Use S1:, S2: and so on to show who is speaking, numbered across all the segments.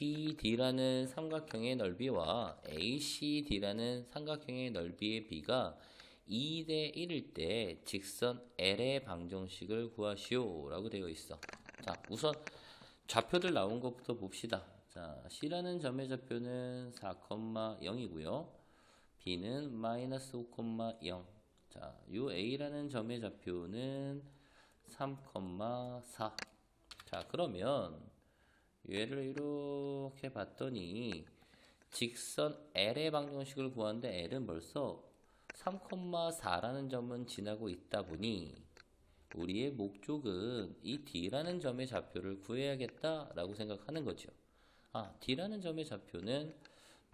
S1: BD라는 삼각형의 넓이와 ACD라는 삼각형의 넓이의 비가 2 대 1일 때 직선 L의 방정식을 구하시오 라고 되어 있어. 자, 우선 좌표들 나온 것부터 봅시다. 자, C라는 점의 좌표는 4,0이고요. B는 마이너스 5,0. 자, 요 A라는 점의 좌표는 3,4. 자, 그러면 얘를 이렇게 봤더니 직선 L의 방정식을 구하는데 L은 벌써 3,4라는 점은 지나고 있다 보니 우리의 목적은 이 D라는 점의 좌표를 구해야겠다라고 생각하는 거죠. 아, D라는 점의 좌표는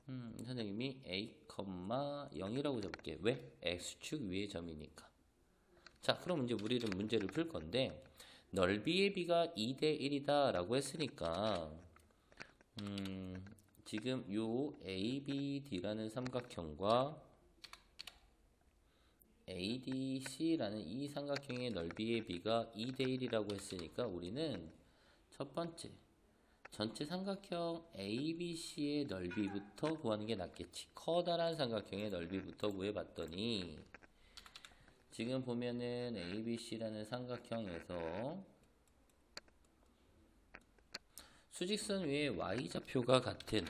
S1: 음, 선생님이 A, 0이라고 잡을게. 왜? X축 위의 점이니까. 자, 그럼 이제 우리는 문제를 풀 건데 넓이의 비가 2대 1이다 라고 했으니까 음, 지금 요 ABD라는 삼각형과 ADC라는 이 삼각형의 넓이의 비가 2대 1이라고 했으니까 우리는 첫 번째 전체 삼각형 ABC의 넓이부터 구하는 게 낫겠지. 커다란 삼각형의 넓이부터 구해봤더니 지금 보면은 ABC라는 삼각형에서 수직선 위에 Y좌표가 같은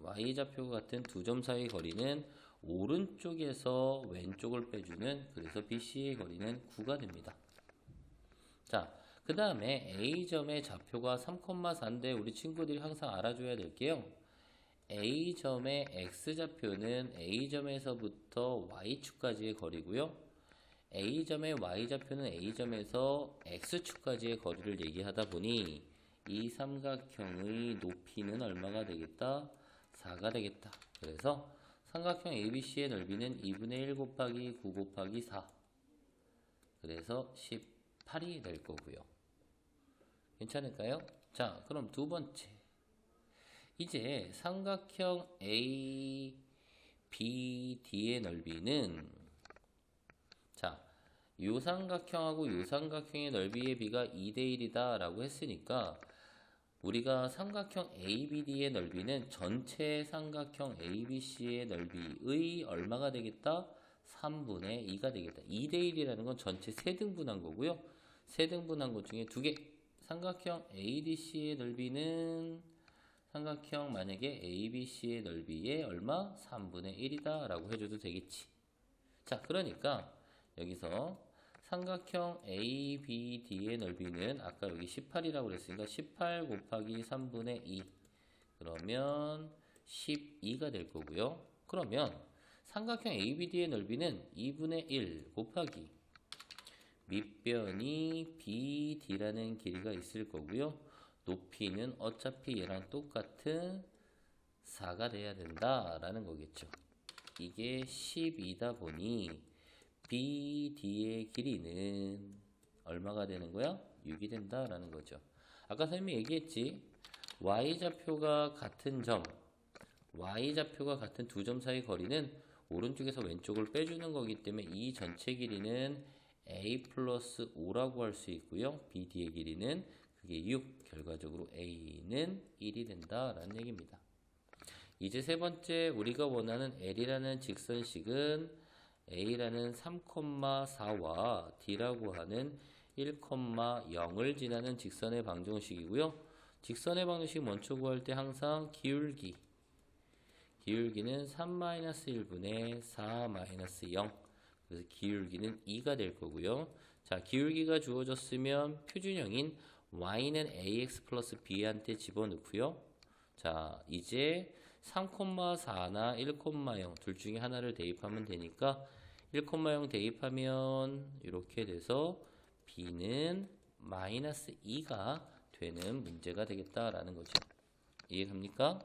S1: Y좌표가 같은 두 점 사이 거리는 오른쪽에서 왼쪽을 빼주는 그래서 BC의 거리는 9가 됩니다. 자, 그 다음에 A점의 좌표가 3,4인데 우리 친구들이 항상 알아줘야 될게요. A점의 X좌표는 A점에서부터 Y축까지의 거리고요. A점의 Y좌표는 A점에서 X축까지의 거리를 얘기하다 보니 이 삼각형의 높이는 얼마가 되겠다? 4가 되겠다. 그래서 삼각형 ABC의 넓이는 2분의 1 곱하기 9 곱하기 4. 그래서 18이 될 거고요. 괜찮을까요? 자, 그럼 두 번째. 이제 삼각형 ABD의 넓이는 자, 요 삼각형하고 요 삼각형의 넓이의 비가 2대 1이다 라고 했으니까 우리가 삼각형 ABD의 넓이는 전체 삼각형 ABC의 넓이의 얼마가 되겠다? 3분의 2가 되겠다. 2대 1이라는 건 전체 세등분한 거고요. 세등분한 것 중에 두 개. 삼각형 ADC의 넓이는 삼각형 만약에 ABC의 넓이의 얼마? 3분의 1이다 라고 해줘도 되겠지. 자, 그러니까 여기서 삼각형 ABD의 넓이는 아까 여기 18이라고 그랬으니까 18 곱하기 3분의 2 그러면 12가 될 거고요. 그러면 삼각형 ABD의 넓이는 2분의 1 곱하기 밑변이 BD라는 길이가 있을 거고요. 높이는 어차피 얘랑 똑같은 4가 돼야 된다라는 거겠죠. 이게 10이다 보니 BD의 길이는 얼마가 되는 거야? 6이 된다라는 거죠. 아까 선생님이 얘기했지. Y좌표가 같은 점, Y좌표가 같은 두 점 사이 거리는 오른쪽에서 왼쪽을 빼주는 거기 때문에 이 전체 길이는 A 플러스 5라고 할 수 있고요. BD의 길이는 그게 6. 결과적으로 A는 1이 된다라는 얘기입니다. 이제 세 번째 우리가 원하는 L이라는 직선식은 A라는 3,4와 D라고 하는 1,0을 지나는 직선의 방정식이고요. 직선의 방정식 먼저 구할 때 항상 기울기 기울기는 3-1분의 4-0 그래서 기울기는 2가 될 거고요. 자, 기울기가 주어졌으면 표준형인 y는 ax 플러스 b한테 집어넣고요. 자, 이제 3,4나 1,0 둘 중에 하나를 대입하면 되니까 1,0 대입하면 이렇게 돼서 b는 마이너스 2가 되는 문제가 되겠다라는 거죠. 이해갑니까?